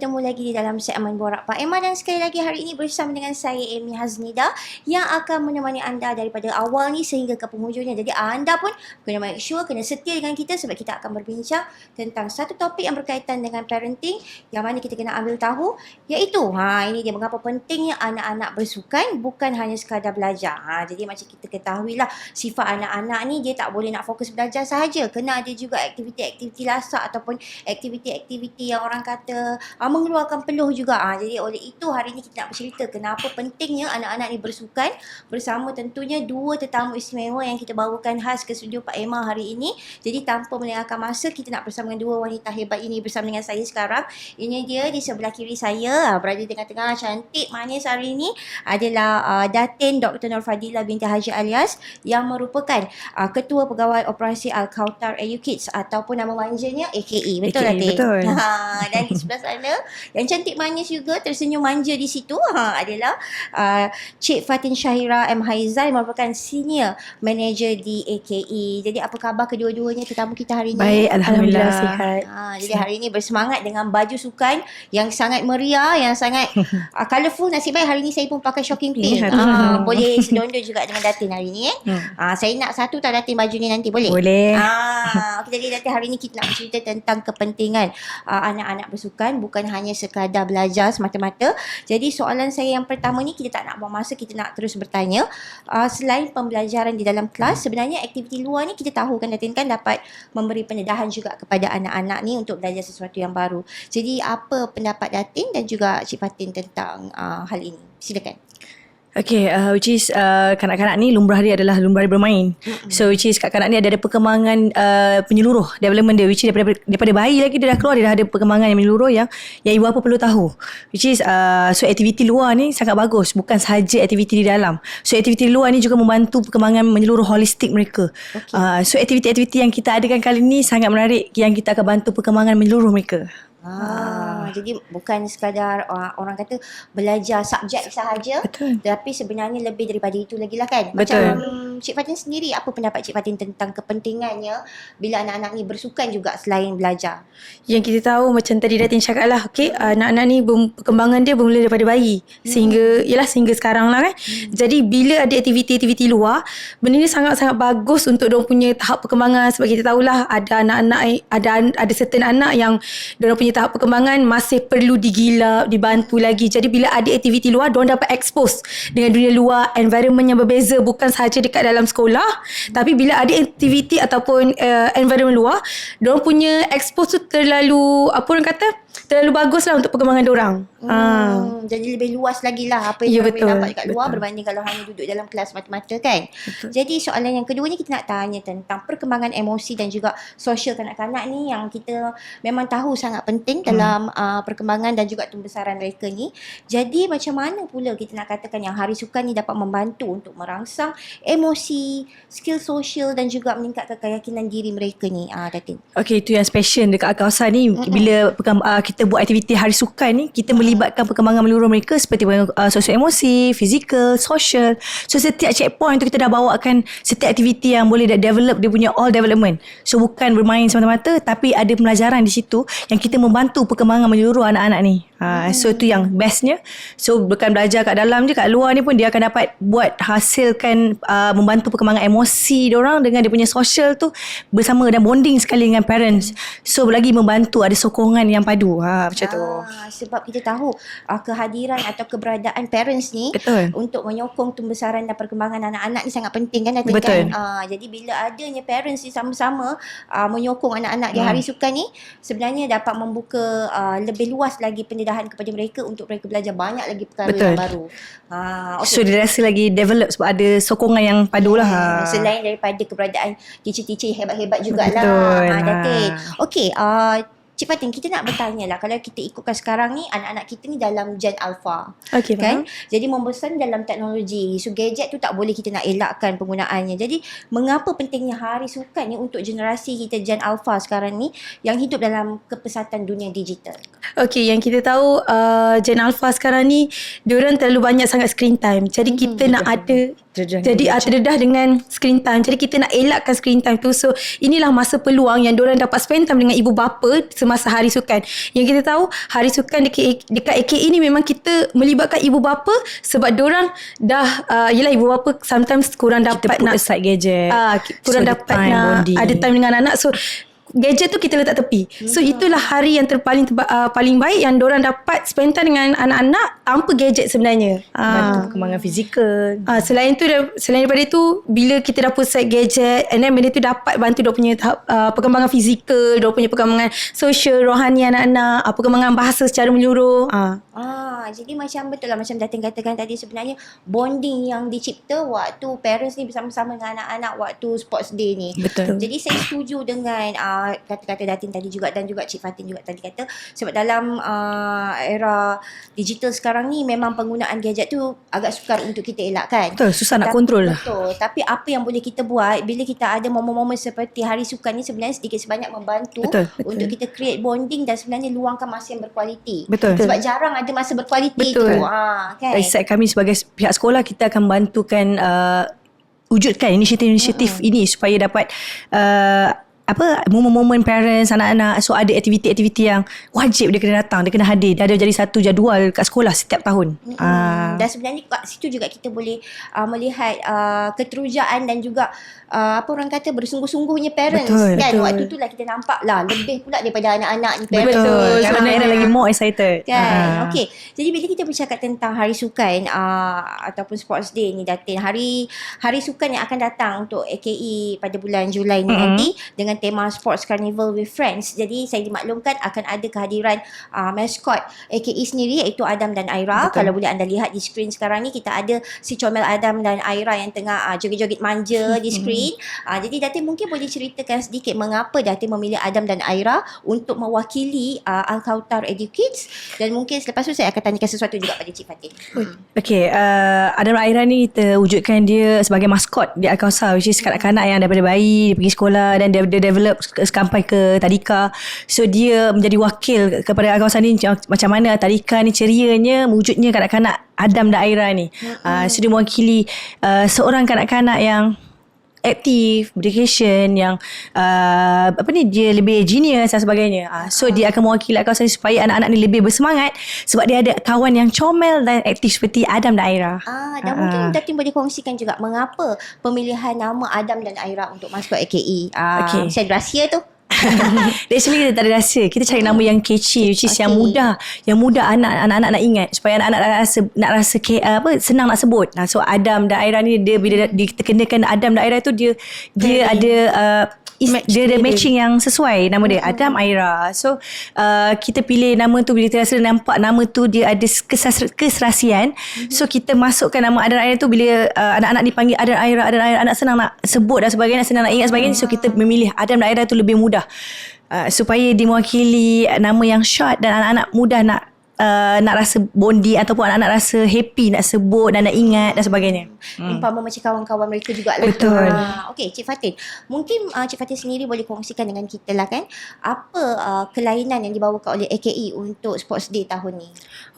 Bertemu lagi di dalam segmen Borak Pak Emma dan sekali lagi hari ini bersama dengan saya Amy Haznida yang akan menemani anda daripada awal ni sehingga ke penghujungnya. Jadi anda pun kena make sure kena setia dengan kita sebab kita akan berbincang tentang satu topik yang berkaitan dengan parenting yang mana kita kena ambil tahu iaitu ha ini dia mengapa pentingnya anak-anak bersukan bukan hanya sekadar belajar. Ha jadi macam kita ketahuilah sifat anak-anak ni dia tak boleh nak fokus belajar sahaja. Kena ada juga aktiviti-aktiviti lasak ataupun aktiviti-aktiviti yang orang kata uh, mengeluarkan peluh juga. Uh, jadi oleh itu hari ini kita nak bercerita kenapa pentingnya anak-anak ni bersukan bersama tentunya dua tetamu istimewa yang kita bawakan khas ke studio Pak Emma hari ini. Jadi tanpa melengahkan masa kita nak bersama dengan dua wanita hebat ini bersama dengan saya sekarang. Ini dia di sebelah kiri saya uh, berada di tengah-tengah cantik manis hari ini adalah uh, Datin Dr. Nur Fadila binti Haji Alias yang merupakan uh, ketua pegawai operasi Al-Kautar Edukids ataupun nama manjanya AKE. Betul AKA, Datin? betul. Ha, dan di sebelah sana yang cantik manis juga tersenyum manja di situ ha, adalah uh, Cik Fatin Syahira M. Haizal merupakan senior manager di AKE. Jadi apa khabar kedua-duanya tetamu kita hari ini? Baik, Alhamdulillah, Alhamdulillah. sihat. Ha, jadi hari ini bersemangat dengan baju sukan yang sangat meriah, yang sangat uh, colourful. Nasib baik hari ini saya pun pakai shocking pink. Ya, Ha, boleh sedondo juga dengan Datin hari ini. Eh. Hmm. Ha, saya nak satu tak Datin baju ni nanti boleh? Boleh. Ah, okay, jadi Datin hari ini kita nak bercerita tentang kepentingan uh, anak-anak bersukan bukan hanya sekadar belajar semata-mata. Jadi soalan saya yang pertama ni kita tak nak buang masa, kita nak terus bertanya. Uh, selain pembelajaran di dalam kelas, sebenarnya aktiviti luar ni kita tahu kan Datin kan dapat memberi pendedahan juga kepada anak-anak ni untuk belajar sesuatu yang baru. Jadi apa pendapat Datin dan juga Cik Fatin tentang uh, hal ini? Silakan. Okay, uh, which is uh, kanak-kanak ni lumrah dia adalah lumrah dia bermain. Mm-hmm. So which is kanak-kanak ni ada, ada perkembangan uh, penyeluruh development dia which is daripada daripada bayi lagi dia dah keluar dia dah ada perkembangan yang menyeluruh yang yang ibu apa perlu tahu. Which is uh, so aktiviti luar ni sangat bagus bukan sahaja aktiviti di dalam. So aktiviti luar ni juga membantu perkembangan menyeluruh holistik mereka. Okey. Uh, so aktiviti-aktiviti yang kita adakan kali ni sangat menarik yang kita akan bantu perkembangan menyeluruh mereka. Ah, jadi bukan sekadar uh, orang kata belajar subjek sahaja Betul. tapi sebenarnya lebih daripada itu lagi lah kan. Betul. Macam Cik Fatin sendiri apa pendapat Cik Fatin tentang kepentingannya bila anak-anak ni bersukan juga selain belajar. Yang kita tahu macam tadi Datin cakap lah okay, anak-anak ni bem- perkembangan dia bermula daripada bayi sehingga yalah sehingga sekarang lah kan jadi bila ada aktiviti-aktiviti luar benda ni sangat-sangat bagus untuk dia punya tahap perkembangan sebab kita tahulah ada anak-anak ada ada certain anak yang dia punya tahap perkembangan masih perlu digilap dibantu lagi. Jadi bila ada aktiviti luar dia dapat expose dengan dunia luar environment yang berbeza bukan sahaja dekat dalam sekolah. Tapi bila ada aktiviti ataupun uh, environment luar dia punya expose tu terlalu apa orang kata terlalu bagus lah untuk perkembangan orang. Hmm, jadi lebih luas lagi lah apa yang Ya, yeah, boleh betul. dapat kat luar Betul. berbanding kalau hanya duduk dalam kelas mata-mata kan. Betul. Jadi soalan yang kedua ni kita nak tanya tentang perkembangan emosi dan juga sosial kanak-kanak ni yang kita memang tahu sangat penting dalam uh, perkembangan dan juga pembesaran mereka ni. Jadi macam mana pula kita nak katakan yang hari sukan ni dapat membantu untuk merangsang emosi, skill sosial dan juga meningkatkan keyakinan diri mereka ni. Uh, Datin. Okay, itu yang special dekat kawasan ni. Mm-mm. Bila uh, kita buat aktiviti hari sukan ni, kita melibatkan perkembangan menyeluruh mereka seperti uh, sosial emosi, fizikal, social. So, setiap checkpoint tu kita dah bawakan setiap aktiviti yang boleh dah develop dia punya all development. So, bukan bermain semata-mata tapi ada pelajaran di situ yang kita membantu perkembangan menyeluruh anak-anak ni. Ha, so, itu yang bestnya. So, bukan belajar kat dalam je, kat luar ni pun dia akan dapat buat hasilkan uh, membantu perkembangan emosi dia orang dengan dia punya social tu bersama dan bonding sekali dengan parents. So lagi membantu ada sokongan yang padu. Ha macam tu. Ah, sebab kita tahu uh, kehadiran atau keberadaan parents ni Betul. untuk menyokong pembesaran dan perkembangan anak-anak ni sangat penting kan Datin Betul. kan? Uh, jadi bila adanya parents ni sama-sama uh, menyokong anak-anak di Hmm. hari sukan ni sebenarnya dapat membuka uh, lebih luas lagi pendedahan kepada mereka untuk mereka belajar banyak lagi perkara Betul. yang baru. Uh, So dia rasa lagi develop sebab ada sokongan yang padu lah. Ha. Hmm, Selain daripada keberadaan teacher-teacher hebat-hebat jugalah. Betul, Ha, ha. Datin. Okey, uh, Cik Fatin, kita nak bertanya lah. Kalau kita ikutkan sekarang ni, anak-anak kita ni dalam Gen Alpha. Okey, kan? faham. Jadi membesar dalam teknologi. So gadget tu tak boleh kita nak elakkan penggunaannya. Jadi mengapa pentingnya hari sukan ni untuk generasi kita Gen Alpha sekarang ni yang hidup dalam kepesatan dunia digital? Okey, yang kita tahu uh, Gen Alpha sekarang ni diorang terlalu banyak sangat screen time. Jadi Mhm, kita betul. nak ada Terdedah Jadi uh, terdedah dengan screen time. Jadi kita nak elakkan screen time tu. So inilah masa peluang yang diorang dapat spend time dengan ibu bapa semasa hari sukan. Yang kita tahu hari sukan dekat, dekat AKE ni memang kita melibatkan ibu bapa sebab diorang dah uh, yelah ibu bapa sometimes kurang Kita dapat put nak aside gadget. Ah, kurang So, dapat nak bonding. ada time dengan anak. So gadget tu kita letak tepi. So itulah hari yang terpaling terba, uh, paling baik yang orang dapat spend time dengan anak-anak tanpa gadget sebenarnya. Bantu Ah. perkembangan fizikal. Ah selain tu selain daripada itu bila kita dah put set gadget and then benda tu dapat bantu dia punya tahap, uh, perkembangan fizikal, dia punya perkembangan sosial, rohani anak-anak, uh, perkembangan bahasa secara menyeluruh. Ah. Ah, jadi macam betul lah macam Datin katakan tadi sebenarnya bonding yang dicipta waktu parents ni bersama-sama dengan anak-anak waktu sports day ni. Betul. Jadi saya setuju dengan uh, kata-kata Datin tadi juga dan juga Cik Fatin juga tadi kata sebab dalam uh, era digital sekarang ni memang penggunaan gadget tu agak sukar untuk kita elakkan. Betul, susah nak kontrol lah. Betul. Tapi apa yang boleh kita buat bila kita ada momen-momen seperti hari sukan ni sebenarnya sedikit sebanyak membantu Betul, betul. untuk kita create bonding dan sebenarnya luangkan masa yang berkualiti. Betul. Sebab jarang ada masa berkualiti Betul. tu. Ha, kan? Side kami sebagai pihak sekolah kita akan bantukan uh, wujudkan inisiatif-inisiatif ini supaya dapat uh, apa momen-momen parents anak-anak so ada aktiviti-aktiviti yang wajib dia kena datang dia kena hadir dia ada jadi satu jadual kat sekolah setiap tahun Mm-mm. Ah. Dan sebenarnya kat situ juga kita boleh uh, melihat uh, keterujaan dan juga uh, apa orang kata bersungguh-sungguhnya parents Betul, kan. betul. Waktu tu lah kita nampak lah lebih pula daripada anak-anak ni parents. betul Ah. era lagi more excited Kan Ah. Okay Jadi bila kita bercakap tentang Hari Sukan uh, Ataupun Sports Day ni Datin Hari Hari Sukan yang akan datang Untuk AKE Pada bulan Julai ni Mm-mm. nanti Dengan tema Sports Carnival with Friends Jadi saya dimaklumkan Akan ada kehadiran uh, Maskot AKE sendiri Iaitu Adam dan Aira Betul. Kalau boleh anda lihat Di skrin sekarang ni Kita ada Si Comel Adam dan Aira Yang tengah uh, joget-joget manja Di skrin uh, Jadi Datin mungkin boleh ceritakan sedikit Mengapa Datin memilih Adam dan Aira Untuk mewakili uh, Al-Kautar Educates Dan mungkin selepas tu Saya akan tanyakan sesuatu juga Pada Cik Fatin. Okay, uh, Adam Aira ni kita wujudkan dia sebagai maskot di Al-Kausar which is kanak-kanak yang daripada bayi dia pergi sekolah dan dia, dia develop sampai ke Tadika. So dia menjadi wakil kepada Al-Kausar ni macam- macam mana Tadika ni cerianya wujudnya kanak-kanak Adam dan Aira ni. Uh, so dia mewakili uh, seorang kanak-kanak yang aktif, dedication yang uh, apa ni dia lebih genius dan sebagainya. Uh, so dia akan mewakili kawasan ni supaya anak-anak ni lebih bersemangat sebab dia ada kawan yang comel dan aktif seperti Adam dan Aira. Ah, dan Ah, mungkin ah. Datin boleh kongsikan juga mengapa pemilihan nama Adam dan Aira untuk maskot AKE. Ah. Saya ada rahsia tu. Actually kita tak ada rahsia. Kita cari nama yang catchy which is Okay. yang mudah, yang mudah anak anak-anak nak ingat supaya anak-anak nak rasa nak rasa ke, apa senang nak sebut. Nah, so Adam dan Aira ni dia bila dia kenakan Adam dan Aira tu dia dia ada uh, is, Match dia ada dia. matching yang sesuai nama dia Adam Aira. So uh, kita pilih nama tu bila kita rasa nampak nama tu dia ada kesas, keserasian. So kita masukkan nama Adam Aira tu bila uh, anak-anak dipanggil Adam Aira, Adam Aira anak senang nak sebut dan sebagainya, senang nak ingat sebagainya. So kita memilih Adam dan Aira tu lebih mudah. Uh, supaya dia mewakili nama yang short dan anak-anak mudah nak uh, nak rasa bondi ataupun anak-anak rasa happy nak sebut dan nak ingat dan sebagainya. Hmm. Umpama macam kawan-kawan mereka jugalah. Betul. Ah, Okey, Cik Fatin. Mungkin uh, Cik Fatin sendiri boleh kongsikan dengan kita lah kan. Apa uh, kelainan yang dibawakan oleh AKE untuk Sports Day tahun ni?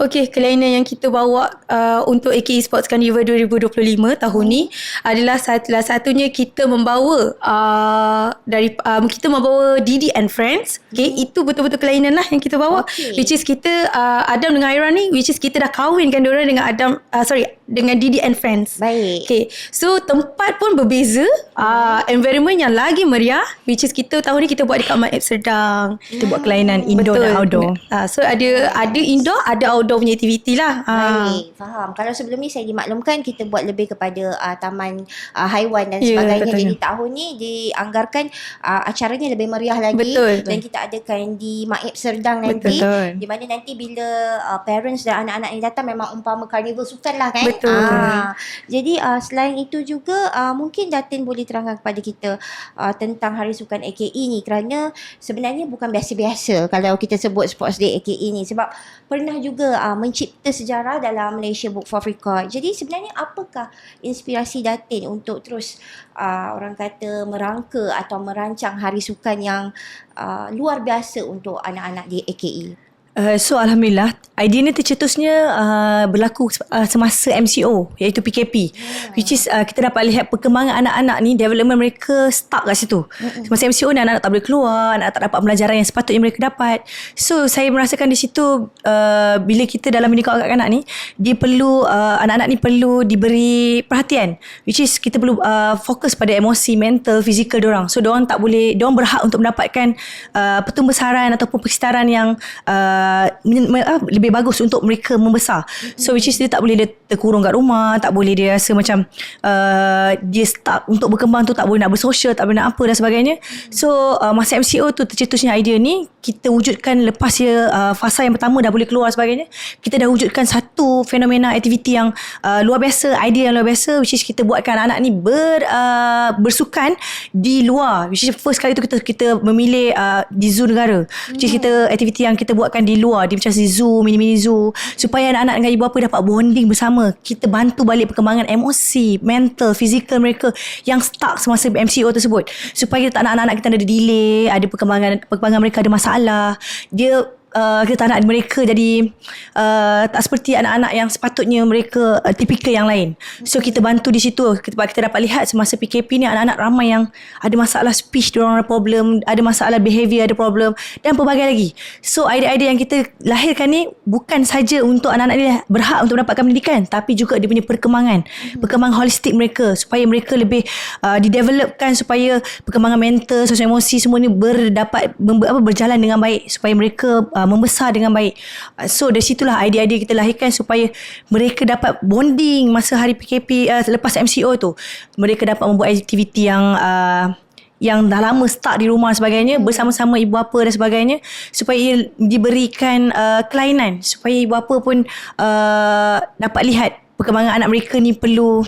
Okey, kelainan yang kita bawa uh, untuk AKE Sports Carnival 2025 tahun ni adalah salah satunya kita membawa uh, dari um, kita membawa Didi and Friends. Okey, itu betul-betul kelainan lah yang kita bawa. Okey. Which is kita uh, Adam dengan Aira ni which is kita dah kahwinkan diorang dengan Adam uh, sorry dengan Didi and Friends. Baik. Okay, so tempat pun berbeza, uh, environment yang lagi meriah, which is kita tahun ni kita buat dekat Mat Serdang. Kita buat kelainan indoor dan outdoor. Uh, so ada ada indoor, ada outdoor punya aktiviti lah. Uh, Baik, faham. Kalau sebelum ni saya dimaklumkan kita buat lebih kepada uh, taman uh, haiwan dan Ya, sebagainya. betulnya. Jadi tahun ni dianggarkan uh, acaranya lebih meriah lagi Betul. dan kita adakan di Maib Serdang nanti. Betul. Di mana nanti bila uh, parents dan anak-anak ni datang memang umpama carnival sukan lah kan. Betul. Ah, jadi uh, selain itu juga uh, mungkin Datin boleh terangkan kepada kita uh, tentang Hari Sukan AKE ni. Kerana sebenarnya bukan biasa-biasa kalau kita sebut Sports Day AKE ni. Sebab pernah juga uh, mencipta sejarah dalam Malaysia Book for Record. Jadi sebenarnya apakah inspirasi Datin untuk terus uh, orang kata merangka atau merancang Hari Sukan yang uh, luar biasa untuk anak-anak di AKE? Uh, so Alhamdulillah idea ni tercetusnya uh, berlaku uh, semasa MCO iaitu PKP yeah. which is uh, kita dapat lihat perkembangan anak-anak ni development mereka stuck kat situ. Mm-hmm. semasa MCO ni anak-anak tak boleh keluar anak tak dapat pelajaran yang sepatutnya mereka dapat. So saya merasakan di situ uh, bila kita dalam mendidik anak-anak ni dia perlu uh, anak-anak ni perlu diberi perhatian. Which is kita perlu uh, fokus pada emosi mental fizikal orang so orang tak boleh orang berhak untuk mendapatkan uh, pertumbesaran ataupun persekitaran yang uh, uh, lebih bagus untuk mereka membesar. So which is dia tak boleh dia terkurung kat rumah, tak boleh dia rasa macam uh, dia stuck untuk berkembang tu tak boleh nak bersosial, tak boleh nak apa dan sebagainya. So uh, masa MCO tu tercetusnya idea ni kita wujudkan lepas dia uh, fasa yang pertama dah boleh keluar sebagainya. Kita dah wujudkan satu fenomena aktiviti yang uh, luar biasa, idea yang luar biasa which is kita buatkan anak-anak ni ber uh, bersukan di luar. Which is first kali tu kita kita memilih uh, di zoo negara. Which is kita aktiviti yang kita buatkan di di luar dia macam si zoo mini-mini zoo supaya anak-anak dengan ibu bapa dapat bonding bersama. Kita bantu balik perkembangan emosi mental fizikal mereka yang stuck semasa MCO tersebut. Supaya tak nak anak-anak kita ada delay ada perkembangan perkembangan mereka ada masalah. Dia uh, kita tak nak mereka jadi uh, tak seperti anak-anak yang sepatutnya mereka uh, tipikal yang lain. So kita bantu di situ. Kita, kita dapat lihat semasa PKP ni anak-anak ramai yang ada masalah speech, orang ada problem, ada masalah behavior, ada problem dan pelbagai lagi. So idea-idea yang kita lahirkan ni bukan saja untuk anak-anak ni berhak untuk mendapatkan pendidikan tapi juga dia punya perkembangan, perkembangan holistik mereka supaya mereka lebih uh, didevelopkan supaya perkembangan mental, sosial emosi semua ni berdapat ber, apa, berjalan dengan baik supaya mereka uh, uh, membesar dengan baik. Uh, so dari situlah idea-idea kita lahirkan supaya mereka dapat bonding masa hari PKP uh, lepas MCO tu. Mereka dapat membuat aktiviti yang uh, yang dah lama start di rumah sebagainya hmm. bersama-sama ibu bapa dan sebagainya supaya diberikan uh, kelainan supaya ibu bapa pun uh, dapat lihat perkembangan anak mereka ni perlu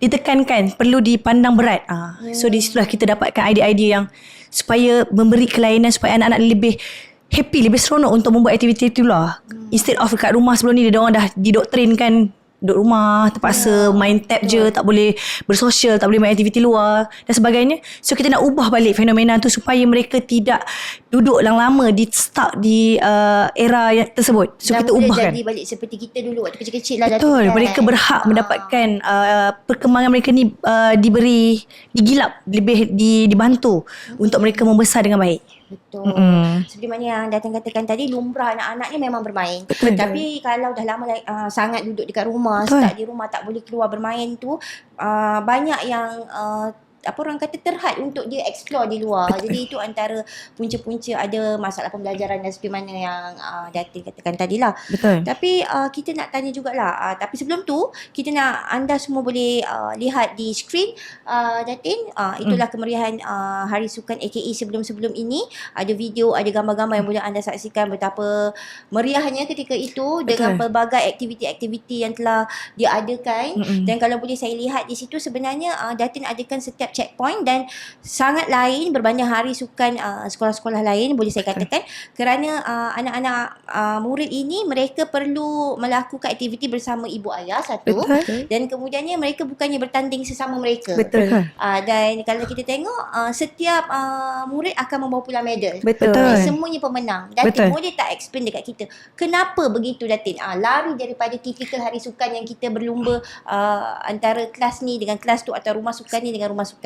ditekankan perlu dipandang berat uh, hmm. so di situlah kita dapatkan idea-idea yang supaya memberi kelainan supaya anak-anak lebih happy lebih seronok untuk membuat aktiviti itu lah. Hmm. Instead of kat rumah sebelum ni dia orang dah didoktrinkan duduk rumah terpaksa yeah. main tab je yeah. tak boleh bersosial tak boleh main aktiviti luar dan sebagainya so kita nak ubah balik fenomena tu supaya mereka tidak duduk lama-lama di stuck di uh, era yang tersebut so dan kita ubahkan jadi balik seperti kita dulu waktu kecil-kecil lah betul kan? mereka berhak uh. mendapatkan uh, perkembangan mereka ni uh, diberi digilap lebih di, dibantu hmm. untuk mereka membesar dengan baik Betul. Mm-hmm. Seperti mana yang datang katakan tadi, lumrah anak-anak ni memang bermain. Betul. Tapi kalau dah lama uh, sangat duduk dekat rumah, Betul. start di rumah tak boleh keluar bermain tu, uh, banyak yang uh, apa orang kata terhad untuk dia explore di luar. Betul. Jadi itu antara punca-punca ada masalah pembelajaran dan seperti mana yang uh, Datin katakan tadi lah. Betul. Tapi uh, kita nak tanya jugalah. Uh, tapi sebelum tu, kita nak anda semua boleh uh, lihat di screen uh, Datin. Uh, itulah mm. kemeriahan uh, Hari Sukan AKE sebelum-sebelum ini. Ada video, ada gambar-gambar yang boleh anda saksikan betapa meriahnya ketika itu Betul. dengan pelbagai aktiviti-aktiviti yang telah diadakan. Mm-mm. Dan kalau boleh saya lihat di situ sebenarnya uh, Datin adakan setiap checkpoint dan sangat lain berbanding hari sukan uh, sekolah-sekolah lain boleh saya katakan kerana uh, anak-anak uh, murid ini mereka perlu melakukan aktiviti bersama ibu ayah satu Betul. dan kemudiannya mereka bukannya bertanding sesama mereka Betul. Uh, dan kalau kita tengok uh, setiap uh, murid akan membawa pulang medal Betul. semuanya pemenang Datin boleh tak explain dekat kita kenapa begitu Datin uh, lari daripada tipikal hari sukan yang kita berlumba uh, antara kelas ni dengan kelas tu atau rumah sukan ni dengan rumah sukan kan.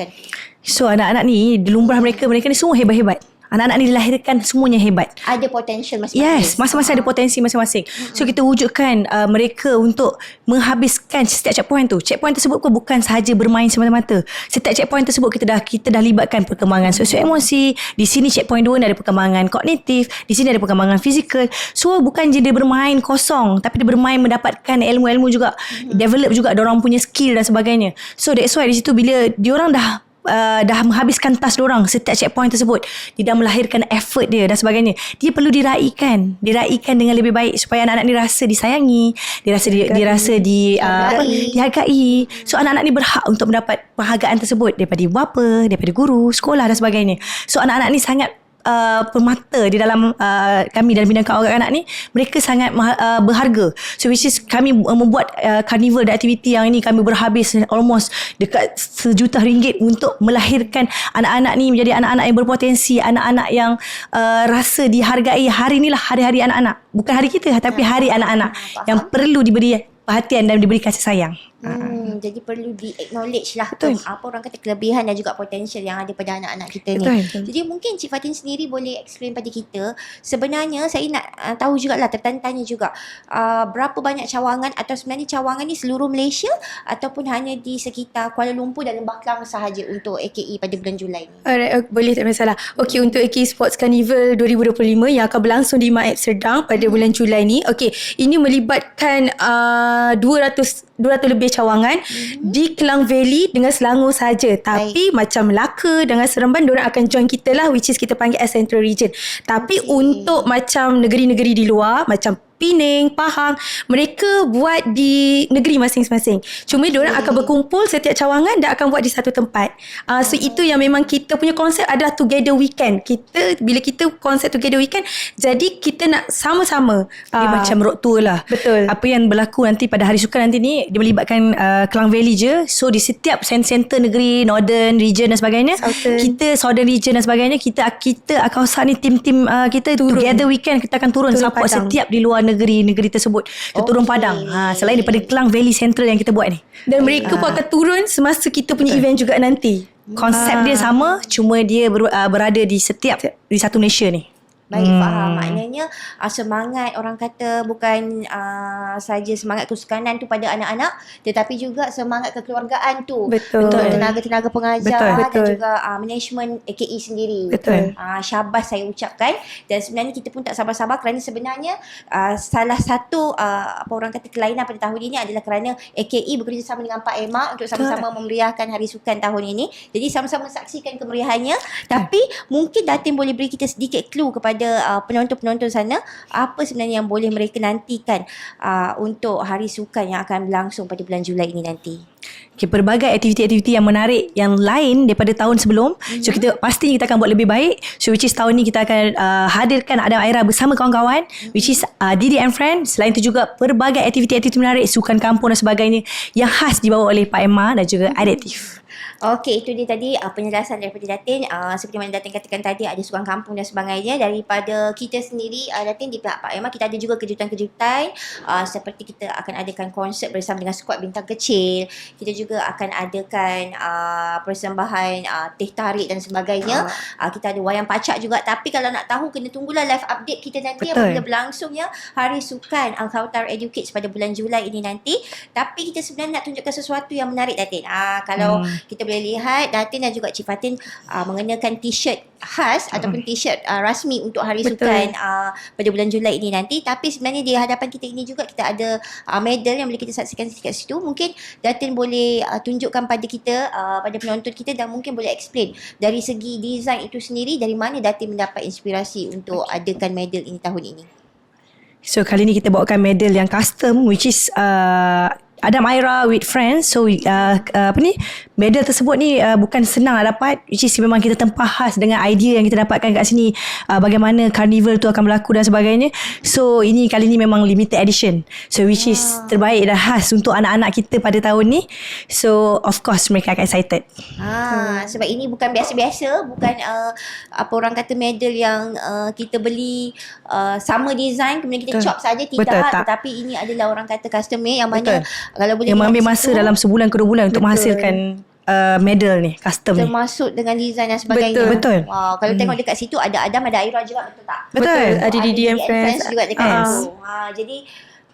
So anak-anak ni di lumrah mereka mereka ni semua hebat-hebat. Anak-anak ni dilahirkan semuanya hebat. Ada potensi masing-masing. Yes, masing-masing ada potensi masing-masing. Mm-hmm. So kita wujudkan uh, mereka untuk menghabiskan setiap checkpoint tu. Checkpoint tersebut pun bukan sahaja bermain semata-mata. Setiap checkpoint tersebut kita dah kita dah libatkan perkembangan sosial emosi. Di sini checkpoint 2 ni ada perkembangan kognitif, di sini ada perkembangan fizikal. So bukan je dia bermain kosong, tapi dia bermain mendapatkan ilmu-ilmu juga, mm-hmm. develop juga orang punya skill dan sebagainya. So that's why di situ bila diorang dah uh, dah menghabiskan tas orang setiap checkpoint tersebut. Dia dah melahirkan effort dia dan sebagainya. Dia perlu diraikan. Diraikan dengan lebih baik supaya anak-anak ni rasa disayangi dia rasa dia, dia rasa di uh, apa, dihargai. So anak-anak ni berhak untuk mendapat penghargaan tersebut daripada ibu bapa daripada guru sekolah dan sebagainya. So anak-anak ni sangat uh, permata di dalam uh, kami dalam bidang kanak-kanak ni mereka sangat uh, berharga. So which is kami uh, membuat uh, carnival dan aktiviti yang ini kami berhabis almost dekat sejuta ringgit untuk melahirkan anak-anak ni menjadi anak-anak yang berpotensi anak-anak yang uh, rasa dihargai. Hari inilah hari-hari anak-anak. Bukan hari kita tapi hari anak-anak faham. yang perlu diberi perhatian dan diberi kasih sayang. Hmm, jadi perlu di acknowledge lah Betul. Apa orang kata kelebihan dan juga potential yang ada pada anak-anak kita ni. Betul. Jadi mungkin Cik Fatin sendiri boleh explain pada kita sebenarnya saya nak uh, tahu jugalah tertanya-tanya juga uh, berapa banyak cawangan atau sebenarnya cawangan ni seluruh Malaysia ataupun hanya di sekitar Kuala Lumpur dan Lembah Kelang sahaja untuk AKE pada bulan Julai ni. Alright, okay, boleh tak masalah. Okey, untuk AK Sports Carnival 2025 yang akan berlangsung di Ma Amsterdam pada bulan Julai ni. Okey, ini melibatkan uh, 200 200 lebih cawangan mm-hmm. di Kelang Valley dengan Selangor saja. Tapi macam Melaka dengan Seremban diorang akan join kita lah which is kita panggil as Central Region. Tapi Okey. untuk macam negeri-negeri di luar macam Pening, Pahang, mereka buat di negeri masing-masing. Cuma okay. diorang akan berkumpul setiap cawangan dan akan buat di satu tempat. Uh, so itu yang memang kita punya konsep adalah together weekend. Kita bila kita konsep together weekend, jadi kita nak sama-sama. Dia Ah, macam road tour lah. Betul. Apa yang berlaku nanti pada hari sukan nanti ni dia melibatkan uh, Kelang Valley je. So di setiap center negeri, northern region dan sebagainya, Southern. kita southern region dan sebagainya, kita kita akan usah ni tim-tim uh, kita Turun. together weekend kita akan turun, Turun support padang. setiap di luar negeri-negeri tersebut. Kita turun padang. Ha selain daripada Kelang Valley Central yang kita buat ni. dan mereka pun akan turun semasa kita punya event juga nanti. Konsep Ah. dia sama, cuma dia ber, uh, berada di setiap di satu Malaysia ni. Baik hmm. faham maknanya uh, semangat orang kata bukan uh, saja semangat kesukanan tu pada anak-anak tetapi juga semangat kekeluargaan tu Betul. untuk tenaga-tenaga pengajar Betul. dan Betul. juga uh, management AKE sendiri. Betul. Uh, syabas saya ucapkan dan sebenarnya kita pun tak sabar-sabar kerana sebenarnya uh, salah satu uh, apa orang kata kelainan pada tahun ini adalah kerana AKE bekerjasama dengan Pak Emma untuk sama-sama memeriahkan Hari Sukan tahun ini. Jadi sama-sama saksikan kemeriahannya tapi mungkin Datin boleh beri kita sedikit clue kepada uh, penonton-penonton sana apa sebenarnya yang boleh mereka nantikan uh, untuk Hari Sukan yang akan berlangsung pada bulan Julai ini nanti. Okay, pelbagai aktiviti-aktiviti yang menarik yang lain daripada tahun sebelum. Mm-hmm. So kita pasti kita akan buat lebih baik. So which is tahun ni kita akan uh, hadirkan Adam Aira bersama kawan-kawan mm-hmm. which is uh, Didi and Friend. Selain itu juga pelbagai aktiviti-aktiviti menarik sukan kampung dan sebagainya yang khas dibawa oleh Pak Emma dan juga mm-hmm. Additive. Okey, itu dia tadi uh, penjelasan daripada Datin. Uh, seperti mana Datin katakan tadi, ada sukan kampung dan sebagainya. Daripada kita sendiri, uh, Datin di pihak Pak Emma, kita ada juga kejutan-kejutan. Uh, seperti kita akan adakan konsert bersama dengan skuad bintang kecil. Kita juga akan adakan uh, persembahan uh, teh tarik dan sebagainya. Uh, kita ada wayang pacak juga. Tapi kalau nak tahu, kena tunggulah live update kita nanti Betul. apabila berlangsungnya Hari Sukan Al-Khawtar Educates pada bulan Julai ini nanti. Tapi kita sebenarnya nak tunjukkan sesuatu yang menarik Datin. Uh, kalau Hmm. kita boleh lihat Datin dan juga Cik Fatin uh, mengenakan t-shirt khas Hmm. ataupun t-shirt uh, rasmi untuk hari Betul. sukan uh, pada bulan Julai ini nanti tapi sebenarnya di hadapan kita ini juga kita ada uh, medal yang boleh kita saksikan dekat situ mungkin Datin boleh uh, tunjukkan pada kita uh, pada penonton kita dan mungkin boleh explain dari segi design itu sendiri dari mana Datin mendapat inspirasi untuk adakan medal ini tahun ini So kali ni kita bawakan medal yang custom which is uh, Adam Aira with friends. So uh, uh, apa ni? Medal tersebut ni uh, bukan senang nak dapat which is memang kita tempah khas dengan idea yang kita dapatkan kat sini uh, bagaimana carnival tu akan berlaku dan sebagainya. So ini kali ni memang limited edition. So which is terbaik dan khas untuk anak-anak kita pada tahun ni. So of course mereka akan excited. Ha, sebab ini bukan biasa-biasa, bukan uh, apa orang kata medal yang uh, kita beli uh, sama design kemudian kita Betul. chop saja tidak, Betul, tak. tetapi ini adalah orang kata custom made yang mana Betul. Kalau boleh Yang mengambil masa situ, dalam sebulan ke dua bulan untuk Betul. menghasilkan uh, medal ni, custom ni. termasuk dengan design dan sebagainya. Betul. Betul. Wow, kalau tengok dekat situ ada Adam ada Aira juga betul tak? Betul. Ada Didi and Friends. juga dekat Ah. situ. Ha, jadi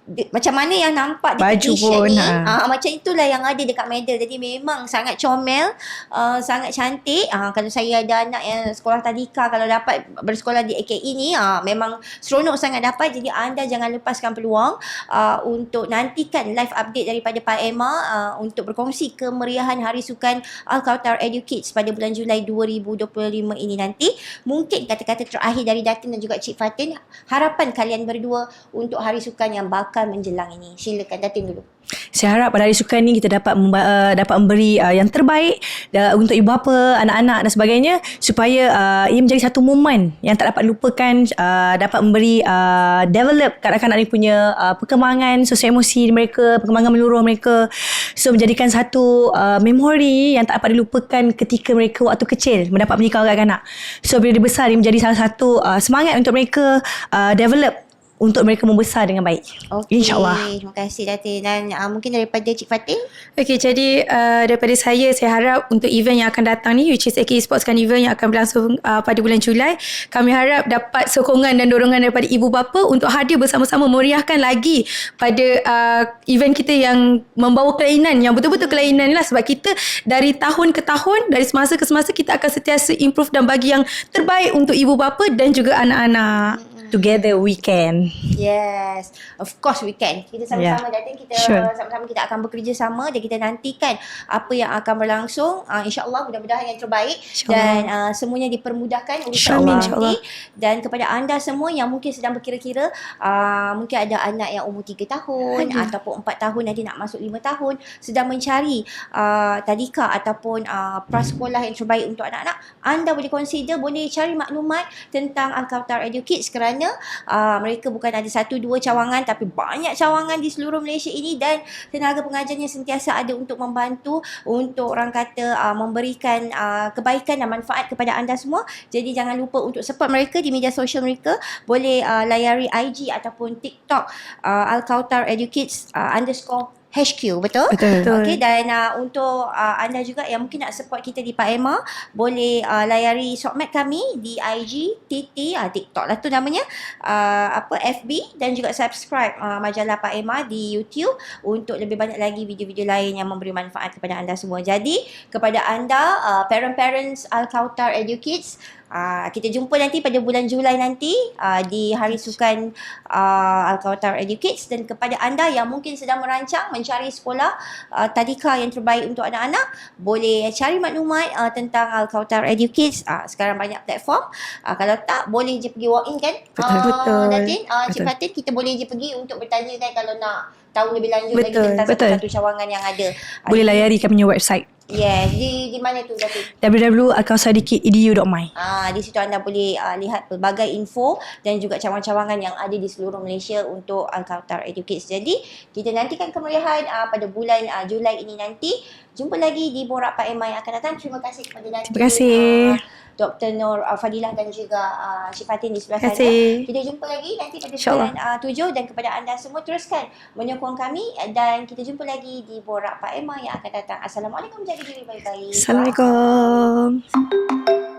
di, macam mana yang nampak dekat Baju t-shirt pun, ni ha. ha. macam itulah yang ada dekat medal jadi memang sangat comel uh, sangat cantik ha, kalau saya ada anak yang sekolah tadika kalau dapat bersekolah di AKE ni ha, memang seronok sangat dapat jadi anda jangan lepaskan peluang uh, untuk nantikan live update daripada Pak Emma uh, untuk berkongsi kemeriahan Hari Sukan Al-Kautar Educates pada bulan Julai 2025 ini nanti mungkin kata-kata terakhir dari Datin dan juga Cik Fatin harapan kalian berdua untuk Hari Sukan yang bakal akan menjelang ini. Silakan Datin dulu. Saya harap pada hari sukan ni kita dapat memba, uh, dapat memberi uh, yang terbaik uh, untuk ibu bapa, anak-anak dan sebagainya supaya uh, ia menjadi satu momen yang tak dapat lupakan uh, dapat memberi uh, develop kanak-kanak ni punya uh, perkembangan sosial emosi mereka, perkembangan menyeluruh mereka. So menjadikan satu uh, memori yang tak dapat dilupakan ketika mereka waktu kecil mendapat menikah kanak-kanak. So bila dia besar dia menjadi salah satu uh, semangat untuk mereka uh, develop untuk mereka membesar dengan baik. Okey. InsyaAllah. Terima kasih Datin. Dan uh, mungkin daripada Cik Fatin. Okay, jadi uh, daripada saya, saya harap untuk event yang akan datang ni, which is AK Sports Kan event yang akan berlangsung uh, pada bulan Julai, kami harap dapat sokongan dan dorongan daripada ibu bapa untuk hadir bersama-sama meriahkan lagi pada uh, event kita yang membawa kelainan, yang betul-betul kelainan lah sebab kita dari tahun ke tahun, dari semasa ke semasa kita akan sentiasa improve dan bagi yang terbaik untuk ibu bapa dan juga anak-anak. Together we can. Yes. Of course we can. Kita sama-sama yeah. Datin. Kita Sure. sama-sama kita akan bekerja sama dan kita nantikan apa yang akan berlangsung. Uh, InsyaAllah mudah-mudahan yang terbaik. InsyaAllah. Dan uh, semuanya dipermudahkan urusan InsyaAllah. nanti. Dan kepada anda semua yang mungkin sedang berkira-kira. Uh, mungkin ada anak yang umur 3 tahun. Ataupun 4 tahun nanti nak masuk 5 tahun. Sedang mencari uh, tadika ataupun uh, prasekolah yang terbaik untuk anak-anak. Anda boleh consider, boleh cari maklumat tentang Al-Kautar Edukids kerana uh, mereka bukan ada satu dua cawangan tapi banyak cawangan di seluruh Malaysia ini dan tenaga pengajarnya sentiasa ada untuk membantu untuk orang kata uh, memberikan uh, kebaikan dan manfaat kepada anda semua. Jadi jangan lupa untuk support mereka di media sosial mereka. Boleh uh, layari IG ataupun TikTok uh, Al-Kautar Educates uh, underscore HQ, betul? Betul. Okey dan uh, untuk uh, anda juga yang mungkin nak support kita di Pak Emma, boleh uh, layari sokmed kami di IG, TT, uh, TikTok lah tu namanya, uh, apa FB dan juga subscribe uh, majalah Pak Emma di YouTube untuk lebih banyak lagi video-video lain yang memberi manfaat kepada anda semua. Jadi kepada anda uh, parent-parents Al-Kautar Educates Uh, kita jumpa nanti pada bulan Julai nanti uh, di Hari Sukan uh, Al-Kautar Educates dan kepada anda yang mungkin sedang merancang mencari sekolah uh, tadika yang terbaik untuk anak-anak boleh cari maklumat uh, tentang Al-Kautar Educates uh, sekarang banyak platform uh, kalau tak boleh je pergi walk in kan Betul, uh, betul. Datin uh, Cik Betul. Fatin kita boleh je pergi untuk bertanya kan kalau nak tahu lebih lanjut lagi Betul, tentang betul. satu-satu cawangan yang ada uh, Boleh layari kami punya website yes di, di mana tu Datin www.alkausaridikit.edu.my Ah, di situ anda boleh uh, lihat pelbagai info dan juga cawangan-cawangan yang ada di seluruh Malaysia untuk Al-Kautar Educates. Jadi, kita nantikan kemeriahan uh, pada bulan uh, Julai ini nanti. Jumpa lagi di Borak Pak Emma yang akan datang. Terima kasih kepada nanti. Terima kasih. Dr. Nur uh, Fadilah dan juga uh, Cik Fatin di sebelah sana. Kita jumpa lagi nanti pada bulan uh, tujuh dan kepada anda semua teruskan menyokong kami dan kita jumpa lagi di Borak Pak Emma yang akan datang. Assalamualaikum. Jaga diri baik-baik. Assalamualaikum